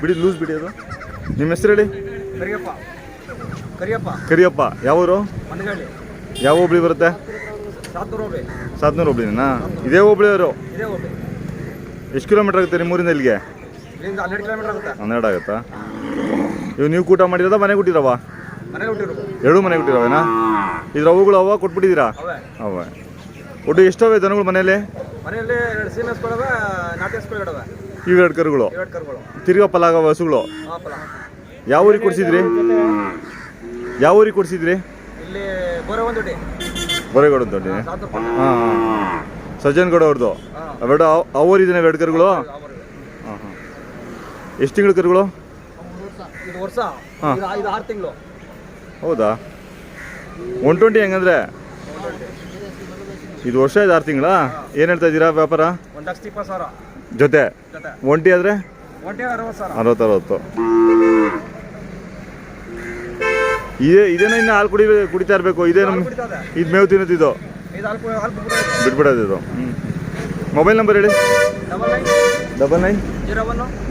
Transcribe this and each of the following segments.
ಬಿಡಿ ಲೂಸ್ ಬಿಡಿ ಅದು. ನಿಮ್ಮ ಹೆಸರು ಹೇಳಿ? ಕರಿಯಪ್ಪ. ಕರಿಯಪ್ಪ. ಕರಿಯಪ್ಪ. ಯಾವೂರು ಮನಗಳ್ಳಿ. ಯಾವ ಹೋಬಳಿ ಬರುತ್ತೆ? ಸಾತ್ನೂರು ಹೋಬಳಿನಾ? ಇದೇ ಹುಬ್ಳಿ ಅವರು? ಎಷ್ಟು ಕಿಲೋಮೀಟರ್ ಆಗುತ್ತೆ ನಿಮ್ಮೂರಿಂದ ಇಲ್ಲಿಗೆ? ಇಲ್ಲಿಂದ ಹನ್ನೆರಡು ಕಿಲೋಮೀಟರ್ ಆಗುತ್ತೆ. ಹನ್ನೆರಡು ಆಗುತ್ತಾ? ಇವು ನೀವು ಕೂಟ ಮಾಡಿರೋದ ಮನೆ ಕೊಟ್ಟಿರವ ಮನೆಗೆ ಎರಡೂ ಮನೆ ಕೊಟ್ಟಿರವೇನಾ ಇದ್ರ ಅವುಗಳು ಅವ ಕೊಟ್ಬಿಟ್ಟಿದ್ದೀರಾ? ಅವೇ. ಒಟ್ಟು ಎಷ್ಟವೆ ದನಗಳು ಮನೇಲಿ ಮನೆಯಲ್ಲಿ ಎರಡು ಸೀಮೆ ಹಸ್ಕೊಳವೆ ನಾಟಿ ಇವೆರಡು ಕರುಗಳು. ಎರಡು ಕರುಗಳು. ತಿರ್ಗಾ ಪಲಾಗ ಹಸುಗಳು ಫಲ ಯಾವ ಊರಿಗೆ ಕೊಡಿಸಿದ್ರಿ? ಯಾವ ಊರಿಗೆ ಕೊಡಿಸಿದ್ರಿ? ಇಲ್ಲಿ ಬೋರೆ ಒಂದು ಡಿ ಬರೇಗೌಡ ದೊಡ್ಡ ಹಾಂ ಹಾಂ ಸಜ್ಜನ್ ಗೌಡ ಅವ್ರದ್ದು ಅವೆರಡು ಅವರಿದ್ದಾನೆ ಎರಡು ಕರುಗಳು? ಹಾಂ ಹಾಂ. ಎಷ್ಟು ತಿಂಗಳು ಕರುಗಳು? ಇದು ವರ್ಷ ಹಾ. ಇದು ಇದು ಆರು ತಿಂಗಳು. ಹೌದಾ? ಒನ್ ಟ್ವೆಂಟಿ ಹೆಂಗಂದ್ರೆ? ಇದು ವರ್ಷ ಇದು ಆರು ತಿಂಗಳಾ? ಏನು ಹೇಳ್ತಾ ಇದ್ದೀರಾ ವ್ಯಾಪಾರ? ಒಂದು ಲಕ್ಷದ ಇಪ್ಪತ್ತು ಸಾವಿರ. ಜೊತೆ ಒಂಟಿ ಆದರೆ? ಅರವತ್ತರವತ್ತು ಅರವತ್ತು ಅರವತ್ತು ಇದೇ ಇದೇನೋ ಇನ್ನು ಹಾಲು ಕುಡಿ ಕುಡಿತಾ ಇರಬೇಕು. ಇದೇ ನಮ್ಮ ಇದು. ಮೇವು ತಿನ್ನುತ್ತಿದ್ದು ಬಿಟ್ಬಿಡೋದಿದು. ಹ್ಞೂ ಮೊಬೈಲ್ ನಂಬರ್ ಹೇಳಿ. Double nine.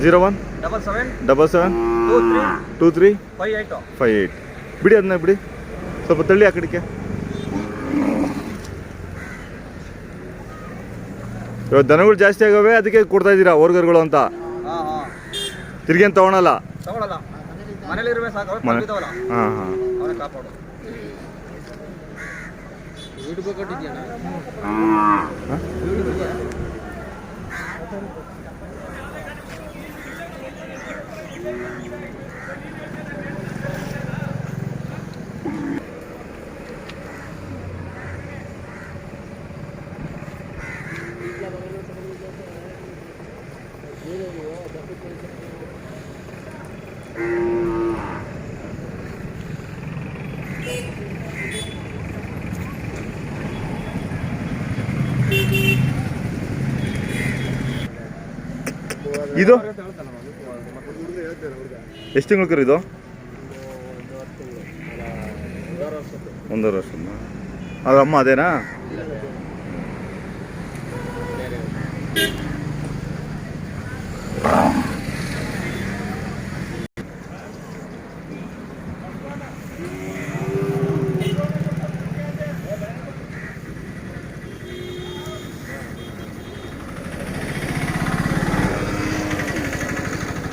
Zero one double seven. Two three. Five eight. ಬಿಡಿ ಅದನ್ನ ಬಿಡಿ. ಸ್ವಲ್ಪ ತಳ್ಳಿ ಆ ಕಡೆಗೆ ಇವತ್ತು ದನಗಳು ಜಾಸ್ತಿ ಆಗವೆ ಅದಕ್ಕೆ ಕೊಡ್ತಾ ಇದ್ದೀರಾ ಓರ್ಗರ್ಗಳು ಅಂತ? ತಿರ್ಗೇನು ತೊಗೊಳಲ್ಲ? ಹಾಂ ಹಾಂ. ಇದು? ಎಷ್ಟು ತಿಂಗಳು ಇದು? ಒಂದೂವರೆ ವರ್ಷ ಅದ್ರ ಅಮ್ಮ ಅದೇನಾ?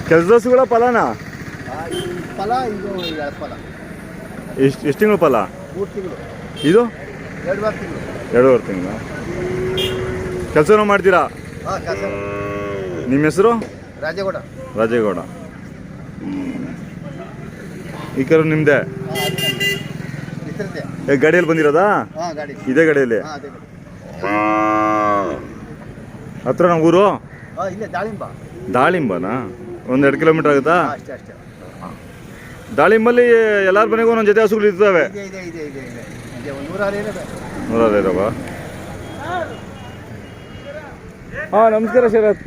ಕೆಲಸ ದೋಸುಗಳ ಫಲನಾ ಫಲ ಇದು ಎರಡು ಫಲ ಎಷ್ಟು ಎಷ್ಟು ತಿಂಗಳು ಫಲ ಮೂರು ತಿಂಗಳು ಇದು ಎರಡುವರೆ ತಿಂಗಳು ಎರಡೂವರೆ ತಿಂಗಳು ಕೆಲಸನೂ ಮಾಡ್ತೀರಾ ಹಾಂ ಕೆಲಸ ನಿಮ್ಮ ಹೆಸರು? ರಾಜೇಗೌಡ. ರಾಜೇಗೌಡ. ಈ ಕರು ನಿಮ್ಮದೇ ಏ ಗಾಡಿಯಲ್ಲಿ ಬಂದಿರೋದಾ? ಹಾಂ ಗಾಡಿ. ಇದೇ ಗಾಡಿಯಲ್ಲಿ? ಹತ್ರ ನಮ್ಮ ಊರು? ಹಾಂ ಇಲ್ಲೇ ದಾಳಿಂಬ. ದಾಳಿಂಬನಾ? ಒಂದು ಎರಡು ಕಿಲೋಮೀಟರ್ ಆಗುತ್ತಾ? ದಾಳಿಂಬಲ್ಲಿ ಎಲ್ಲರ ಮನೆಗೂ ಒಂದೊಂದು ಜೊತೆ ಹಸುಗಳು ಇರ್ತವೆ. ಇದೆ ಇದೆ ಇದೆ ಇದೆ ಇದೆ. ಇದೆ ಒಂದು ನೂರಾರು ಏನಿದೆ ನೂರಾರು ಹಾಂ ನಮಸ್ಕಾರ ಶರತ್.